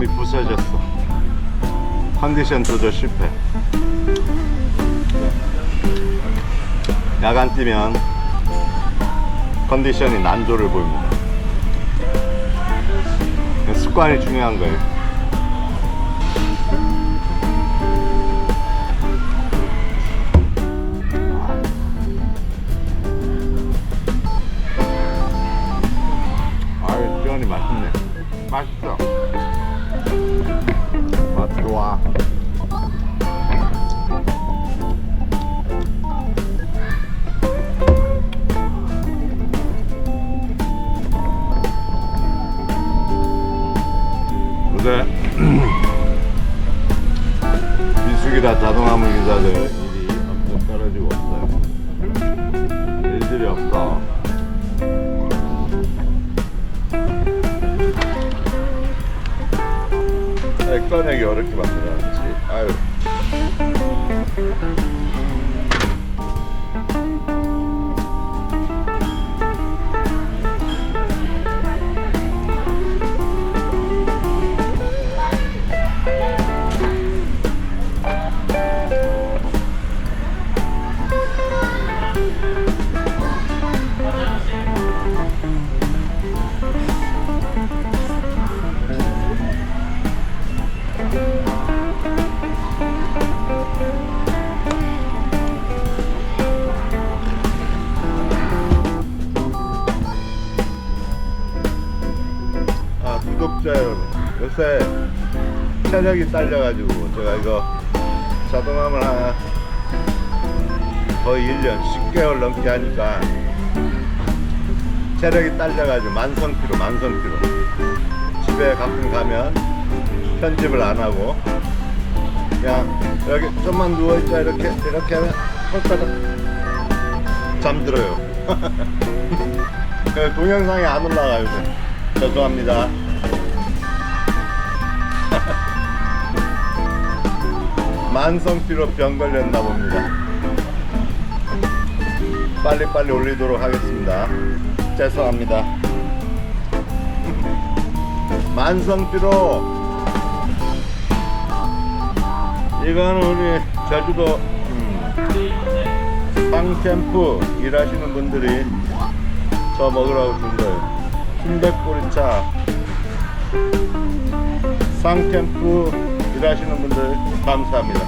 몸이 부서졌어. 컨디션 조절 실패. 야간 뛰면 컨디션이 난조를 보입니다. 습관이 중요한 거예요. 요새 미숙이라 자동화 물기사들 일이 엄청 떨어지고 없어요. 일들이 없어. 네, 꺼내기 어렵게 만들어놨지. 아유. 체력이 딸려가지고 제가 이거 자동화물 하나 거의 1년 10개월 넘게 하니까 체력이 딸려가지고 만성피로 만성피로. 집에 가끔 가면 편집을 안 하고 그냥 여기 좀만 누워있자 이렇게 이렇게 하면 헐떡 잠들어요. 동영상이 안 올라가요. 죄송합니다 만성피로 병 걸렸나 봅니다. 빨리빨리 올리도록 하겠습니다. 죄송합니다. 만성피로. 이거는 우리 제주도 음, 상캠프 일하시는 분들이 저 먹으라고 준 거예요. 순백보리차. 상캠프 일하시는 분들 감사합니다.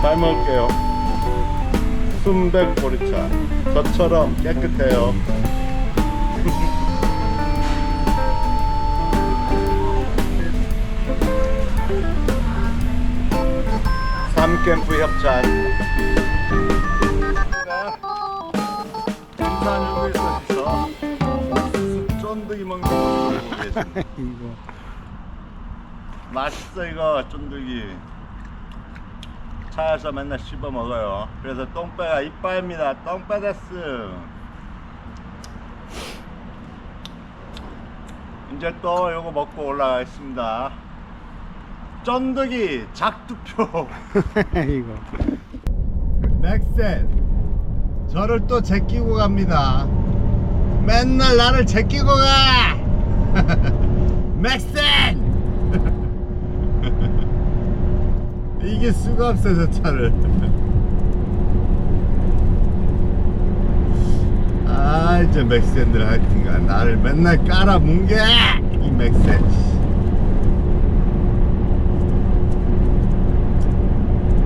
잘 먹을게요. 순백 보리차. 저처럼 깨끗해요. 삼캠프 협찬. 부산 유구에서 옥수수 쫀득이 먹는 거. 보고 계십니다 맛있어 이거 쫀득이. 차에서 맨날 씹어 먹어요. 그래서 똥배가 이빠입니다. 똥배 데스 이제 또 요거 먹고 올라가겠습니다. 쫀득이 작두표. 이거. 맥센 저를 또 제끼고 갑니다. 맨날 나를 제끼고 가! 맥센 이게 수가 없어 저 차를. 아 이제 맥센들 하여튼간 나를 맨날 깔아뭉개! 이 맥센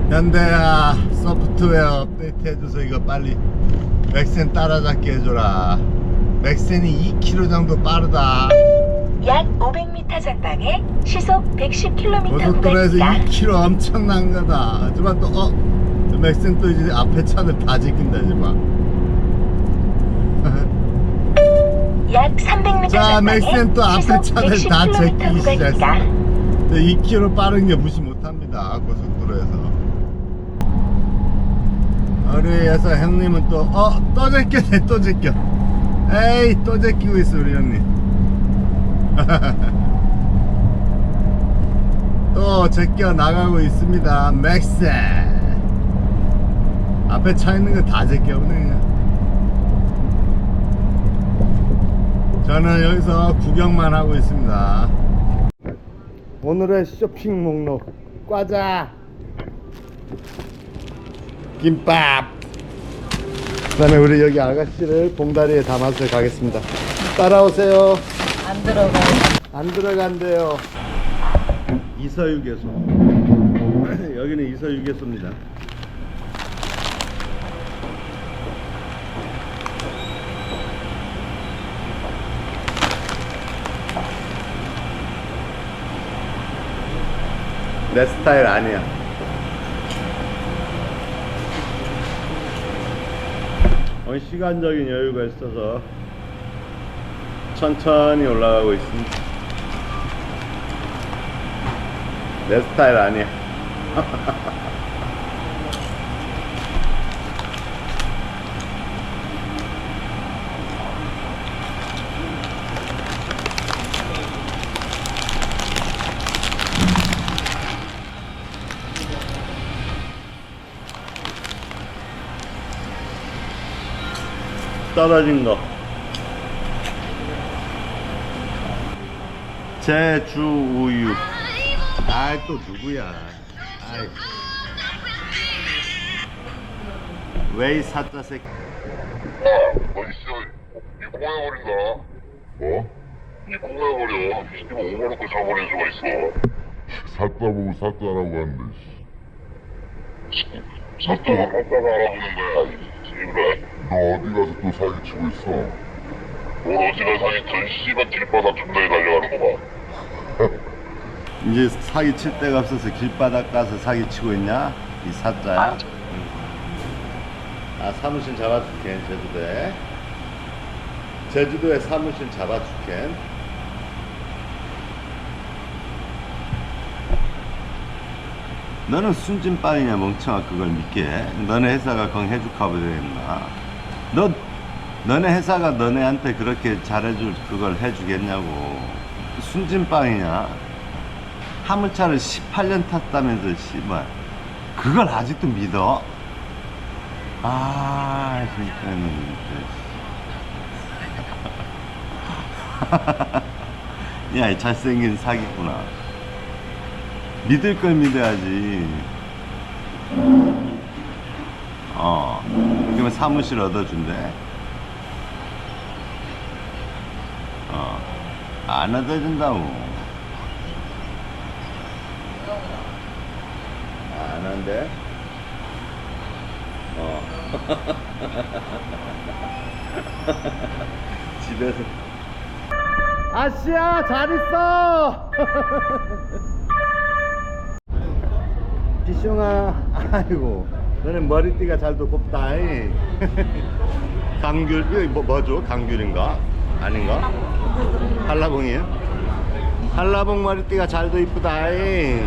현대야 소프트웨어 업데이트 해줘서 이거 빨리 맥센 따라잡게 해줘라. 맥센이 2km 정도 빠르다 약 500m 전방에 시속 110km 고속도로에서 구간입니다. 2km 엄청난 거다 하지만 또 어? 맥센 또 이제 앞에 차들 다 지킨다 하지만 약 300m 자 전방에 맥센 또 앞에 시속 차들 다 110km 제끼기 시작했어 구간입니다. 2km 빠른 게 무시 못합니다 고속도로에서 우리에서 형님은 또 어? 또 제껴네 또 제껴 에이 또 제끼고 있어 우리 형님 또 제껴 나가고 있습니다 맥센 앞에 차 있는 거 다 제껴 그냥 저는 여기서 구경만 하고 있습니다. 오늘의 쇼핑 목록 과자. 김밥. 그 다음에 우리 여기 아가씨를 봉다리에 담아서 가겠습니다. 따라오세요 안 들어가요. 안 들어간대요. 이서유계소 여기는 이서유계소입니다. 내 스타일 아니야. 어, 시간적인 여유가 있어서 천천히 올라가고 있습니다. 내 스타일 아니야. 떨어진 거 제주 우유 아이 또 누구야 아이 왜이 사자 새끼 너 있어. 이 꼬매버린다. 뭐? 이 꼬매버려. 이거 5만 원까지 사버리는 수가 있어. 샀다 보고 샀다라고 하는데. 씨. 샀다 샀다가 알아보는 거야. 씨발. 너 어디 가서 또 사기치고 있어? 뭘 어디 가서 사기쳐. 씨발 길바닥 존나게 달려가는 거 봐. 이제 사기 칠 데가 없어서 길바닥 가서 사기 치고 있냐? 이 사자야? 아. 사무실 잡아줄게 제주도에. 제주도에 사무실 잡아줄게. 너는 순진빵이냐 멍청아 그걸 믿게? 너네 회사가 건 해줄까 보겠나 너 너네 회사가 너네한테 그렇게 잘해줄 그걸 해주겠냐고 순진빵이냐? 화물차를 18년 탔다면서 씨발 그걸 아직도 믿어? 아 진짜 야이 잘생긴 사기꾼아. 믿을 걸 믿어야지. 어 그러면 사무실 얻어준대 어 안 얻어준다고 안 한대? 어. 집에서. 아씨야, 잘 있어! 기숑아, 아이고. 너는 머리띠가 잘도 곱다. 이. 강귤, 이거 뭐, 뭐죠? 강귤인가? 아닌가? 한라봉이에요? 한라봉 머리띠가 잘도 이쁘다. 이.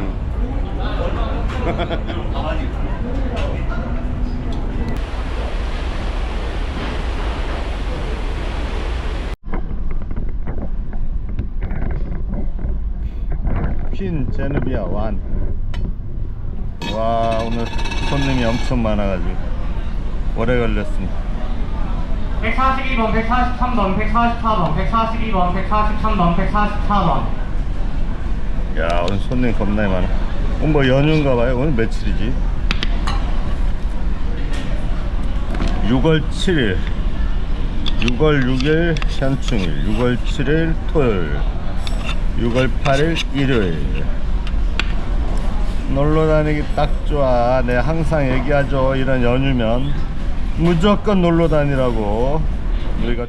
퀸 제누비아 완. 와 오늘 손님이 엄청 많아가지고 오래 걸렸습니다. 142번, 143번, 144번, 142번, 143번, 144번. 야 오늘 손님 겁나 많아. 오늘 뭐 연휴인가 봐요. 오늘 며칠이지? 6월 7일 6월 6일 현충일 6월 7일 토요일 6월 8일 일요일 놀러 다니기 딱 좋아 내 항상 얘기하죠 이런 연휴면 무조건 놀러 다니라고. 우리가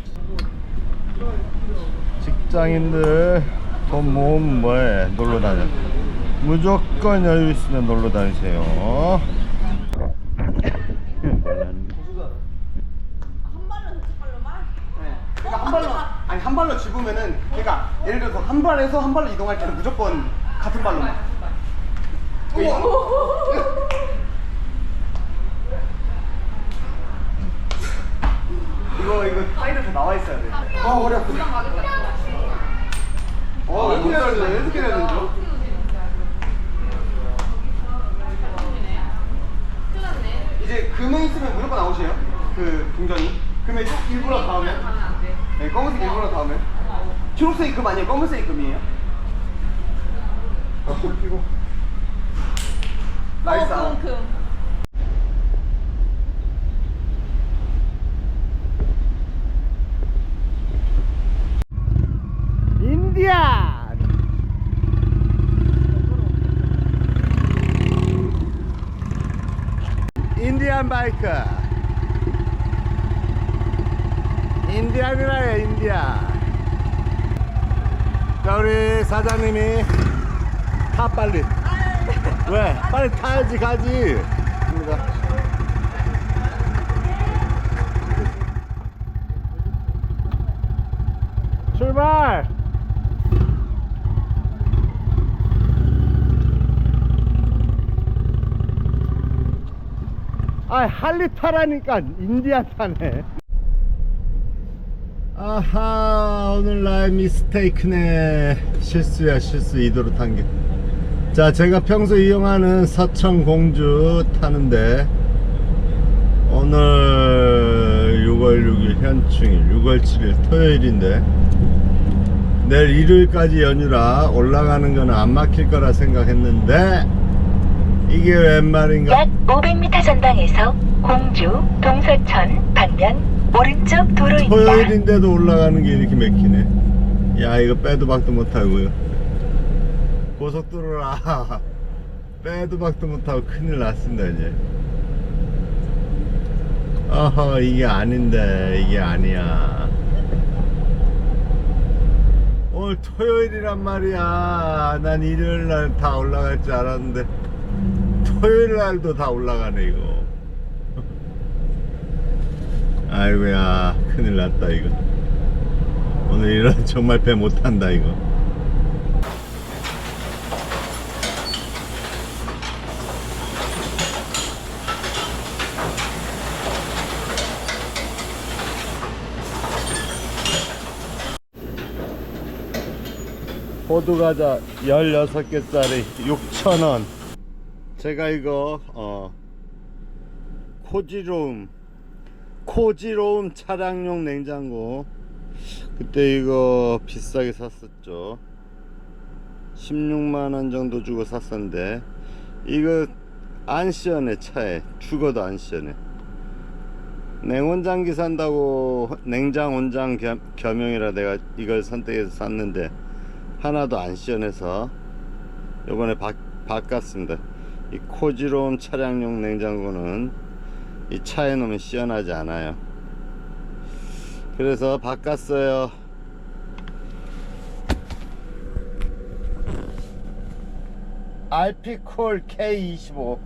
직장인들 돈 모으면 뭐해? 놀러 다녀. 무조건 여유 있으면 놀러 다니세요. 그러니까 한 발로 아니 한 발로 집으면은 그러니까 예를 들어서 한 발에서 한 발로 이동할 때는 무조건 같은 발로만. 이거 이거 사이드에서 나와 있어야 돼. 아 허리 아프네. 아왜 이렇게 해야 되나? 어떻게 해야 되죠? 이제 금에 있으면 무조건 아웃이에요. 그 동전이. 금에 쭉 일부러 다음에. 네, 검은색 일부러 다음에. 초록색이 금 아니에요? 검은색이 금이에요? 아, 고 나이스 아웃. 금. 인디안 바이크 인디안이라 해 인디안 자 우리 사장님이 타 빨리. 왜? 빨리 타야지 가지. 갑니다. 출발 아 할리 타라니까 인디안 타네 아하 오늘 나의 미스테이크네. 실수야 실수. 이도로 탄게 자 제가 평소 이용하는 서천 공주 타는데 오늘 6월 6일 현충일 6월 7일 토요일인데 내일 일요일까지 연휴라 올라가는 거는 안 막힐 거라 생각했는데 이게 웬 말인가 약 500m 전방에서 공주 동서천 방면 오른쪽 도로입니다. 토요일인데도 올라가는 게 이렇게 맥히네. 야, 이거 빼도 박도 못하고요. 고속도로라. 빼도 박도 못하고 큰일 났습니다, 이제. 어허, 이게 아닌데, 이게 아니야. 오늘 토요일이란 말이야. 난 일요일 날 다 올라갈 줄 알았는데, 토요일 날도 다 올라가네, 이거. 아이고야 큰일 났다 이거. 오늘 일은 정말 배 못한다 이거. 호두과자 16개 짜리 6,000원 제가 이거 어 코지롬 코지로움 차량용 냉장고. 그때 이거 비싸게 샀었죠. 16만원 정도 주고 샀었는데 이거 안 시원해 차에 죽어도 안 시원해 냉온장기 산다고 냉장 온장 겸, 겸용이라 내가 이걸 선택해서 샀는데 하나도 안 시원해서 요번에 바, 바꿨습니다 이 코지로움 차량용 냉장고는 이 차에 놓으면 시원하지 않아요. 그래서 바꿨어요. 알피콜 K25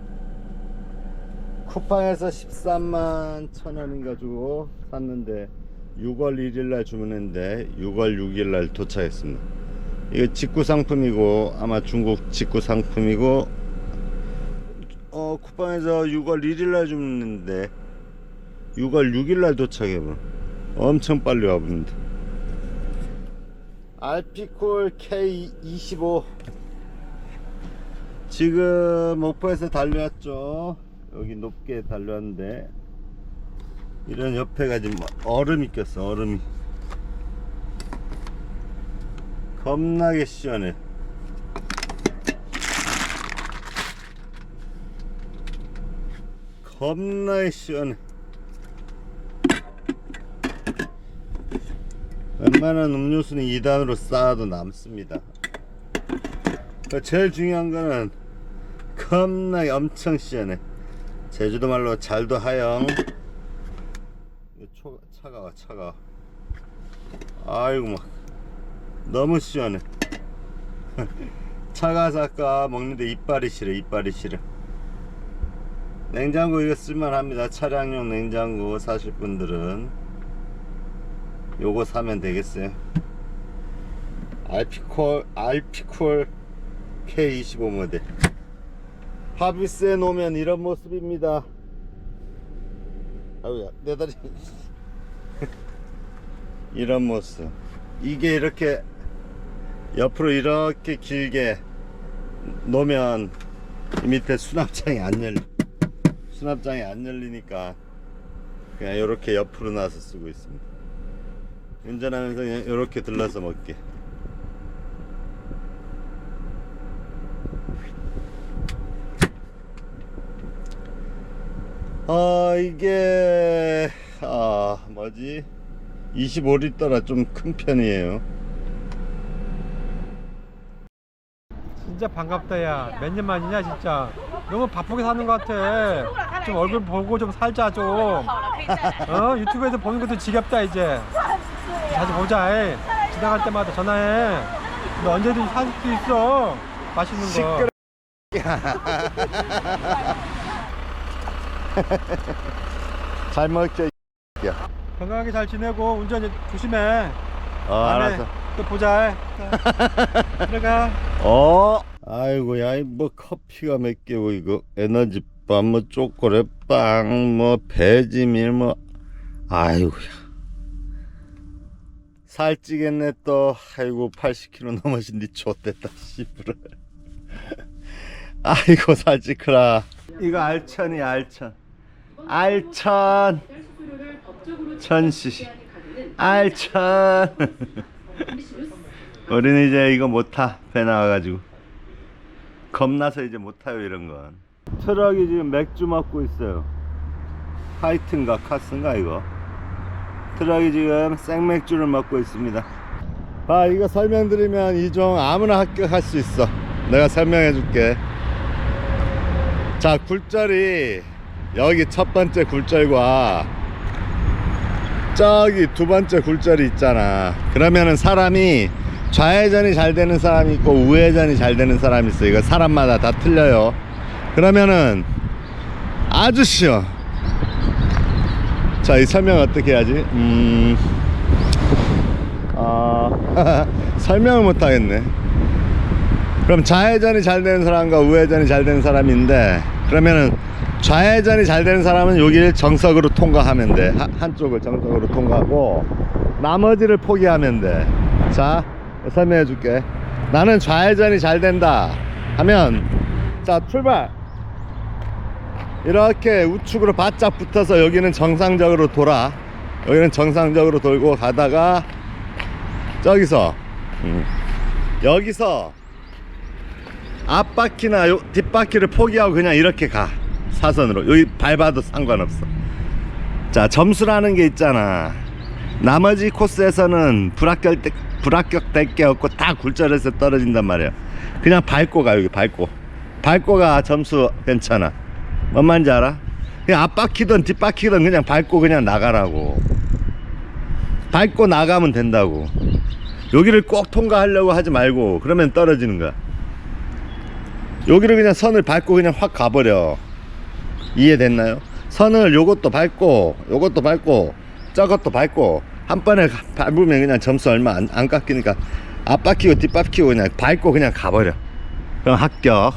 쿠팡에서 13만 천원인가 주고 샀는데 6월 1일날 주문했는데 6월 6일날 도착했습니다. 이거 직구 상품이고 아마 중국 직구 상품이고 어 쿠팡에서 6월 1일날 주문했는데 6월 6일날 도착해버 엄청 빨리 와봅니다 알피콜 K25 지금 목포에서 달려왔죠. 여기 높게 달려왔는데. 이런 옆에가 지금 얼음이 꼈어 얼음이. 겁나게 시원해 겁나게 시원해. 웬만한 음료수는 2단으로 쌓아도 남습니다. 그 제일 중요한 거는 겁나게 엄청 시원해. 제주도 말로 잘도 하영. 차가워 차가워. 아이고 막. 너무 시원해. 차가워서 아까 먹는데 이빨이 싫어 이빨이 싫어 냉장고 이거 쓸만합니다. 차량용 냉장고 사실 분들은 요거 사면 되겠어요. 알피콜 알피콜 K25 모델. 하비스에 놓으면 이런 모습입니다. 아우야 내 다리. 이런 모습. 이게 이렇게 옆으로 이렇게 길게 놓으면 이 밑에 수납장이 안 열려 수납장이 안 열리니까 그냥 이렇게 옆으로 놔서 쓰고 있습니다. 운전하면서 그냥 이렇게 들러서 먹게. 아 이게 아 뭐지? 25리터라 좀 큰 편이에요 진짜 반갑다 야. 몇 년 만이냐 진짜. 너무 바쁘게 사는 것 같아. 좀 얼굴 보고 좀 살자 좀. 어 유튜브에서 보는 것도 지겹다 이제. 자주 보자. 에. 지나갈 때마다 전화해. 너 언제든지 살 수 있어. 맛있는 거. 시끄러- 잘 먹자 이 야. 건강하게 잘 지내고 운전 조심해. 어 알았어 또 보자. 자, 들어가. 어? 아이고 야뭐 커피가 몇 개고 이거. 에너지바 뭐 초콜릿 빵 뭐 배지밀 뭐. 아이고야. 살찌겠네 또. 아이고 80kg 넘어진디 좋댔다 씨부라 아이고 살찌크라. 이거 알천이 알천 알천 천시 알천 우리는 이제 이거 못 타. 배 나와가지고. 겁나서 이제 못 타요, 이런 건. 트럭이 지금 맥주 먹고 있어요. 하이튼가 카스인가, 이거. 트럭이 지금 생맥주를 먹고 있습니다. 아, 이거 설명드리면 이종 아무나 합격할 수 있어. 내가 설명해 줄게. 자, 굴절이 여기 첫 번째 굴절과 저기 두 번째 굴절이 있잖아. 그러면은 사람이 좌회전이 잘 되는 사람이 있고 우회전이 잘 되는 사람이 있어. 이거 사람마다 다 틀려요. 그러면은 아주 쉬워. 자, 이 설명 어떻게 해야지? 음, 아, 설명을 못 하겠네. 그럼 좌회전이 잘 되는 사람과 우회전이 잘 되는 사람이 있는데 그러면은 좌회전이 잘 되는 사람은 여기를 정석으로 통과하면 돼. 하- 한쪽을 정석으로 통과하고 나머지를 포기하면 돼자 설명해 줄게. 나는 좌회전이 잘 된다 하면 자 출발. 이렇게 우측으로 바짝 붙어서 여기는 정상적으로 돌아. 여기는 정상적으로 돌고 가다가 저기서 음, 여기서 앞바퀴나 요 뒷바퀴를 포기하고 그냥 이렇게 가 사선으로. 여기 밟아도 상관없어. 자 점수라는 게 있잖아. 나머지 코스에서는 불합격 때- 불합격 될 게 없고 다 굴절해서 떨어진단 말이야. 그냥 밟고 가 여기 밟고. 밟고 가 점수 괜찮아. 뭔 말인지 알아? 그냥 앞바퀴든 뒷바퀴든 그냥 밟고 그냥 나가라고. 밟고 나가면 된다고. 여기를 꼭 통과하려고 하지 말고 그러면 떨어지는 거야. 여기를 그냥 선을 밟고 그냥 확 가버려 이해됐나요? 선을 요것도 밟고 요것도 밟고 저것도 밟고 한 번에 가- 밟으면 그냥 점수 얼마 안, 안 깎이니까 앞바퀴고 뒷바퀴고 그냥 밟고 그냥 가버려. 그럼 합격.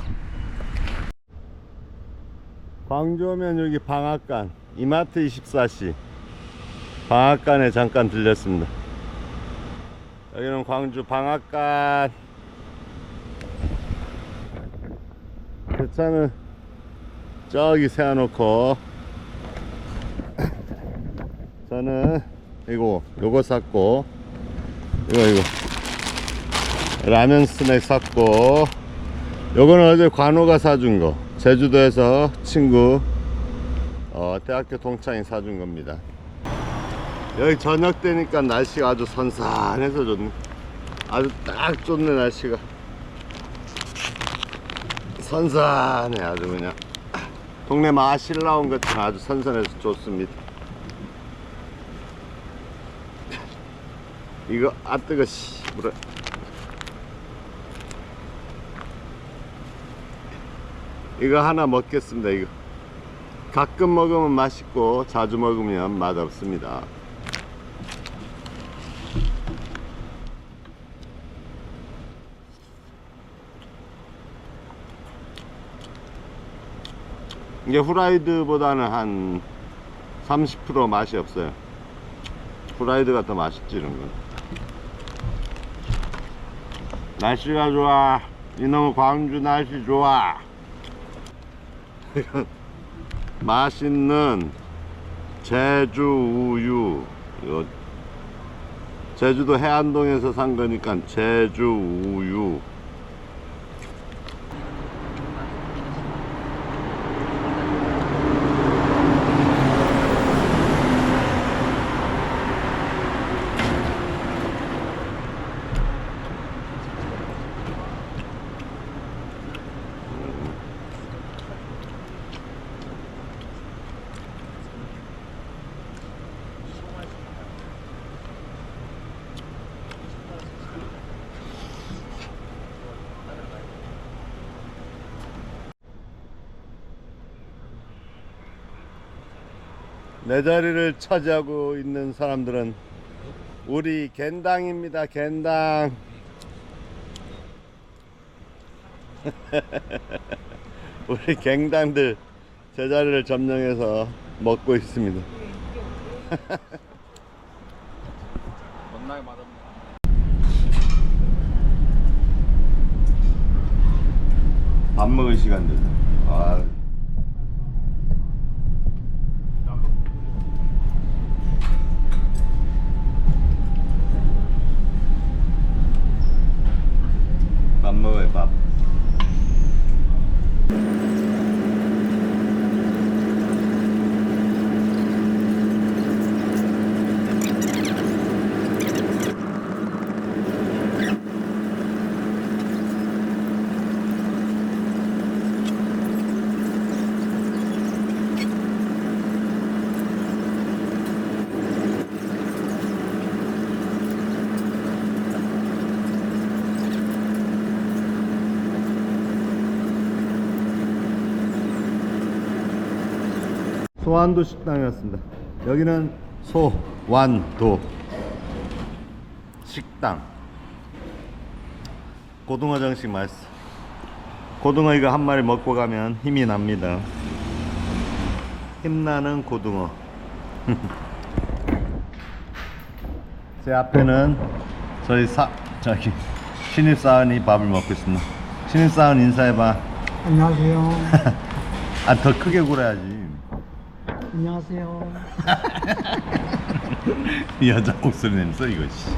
광주 오면 여기 방앗간 이마트 24시 방앗간에 잠깐 들렸습니다. 여기는 광주 방앗간. 그 차는 저기 세워놓고. 저는 이거 요거 샀고 이거 이거. 라면 스낵 샀고. 요거는 어제 관호가 사준 거. 제주도에서 친구 어, 대학교 동창이 사준 겁니다. 여기 저녁 되니까 날씨가 아주 선선해서 좋네. 아주 딱 좋네 날씨가. 선선해 아주 그냥 동네 마실 나온 것처럼 아주 선선해서 좋습니다. 이거 아 뜨거 씨 물어. 이거 하나 먹겠습니다 이거. 가끔 먹으면 맛있고 자주 먹으면 맛없습니다 이게 후라이드보다는 한 30% 맛이 없어요. 후라이드가 더 맛있지 이런 건. 날씨가 좋아. 이놈의 광주 날씨 좋아. 맛있는 제주 우유. 제주도 해안동에서 산 거니까 제주 우유. 내 자리를 차지하고 있는 사람들은 우리 겐당입니다. 겐당. 우리 갱당들 제 자리를 점령해서 먹고 있습니다. 밥 먹을 시간 됐다. 아. 밥 먹어요 밥. 소환도 식당이었습니다. 여기는 소완도 식당. 고등어 정식 맛있어. 고등어 이거 한 마리 먹고 가면 힘이 납니다. 힘나는 고등어. 제 앞에는 저희 사 저기 신입 사원이 밥을 먹고 있습니다. 신입 사원 인사해봐. 안녕하세요. 아 더 크게 굴어야지. 안녕하세요. 여자 목소리 냈어 이거 씨.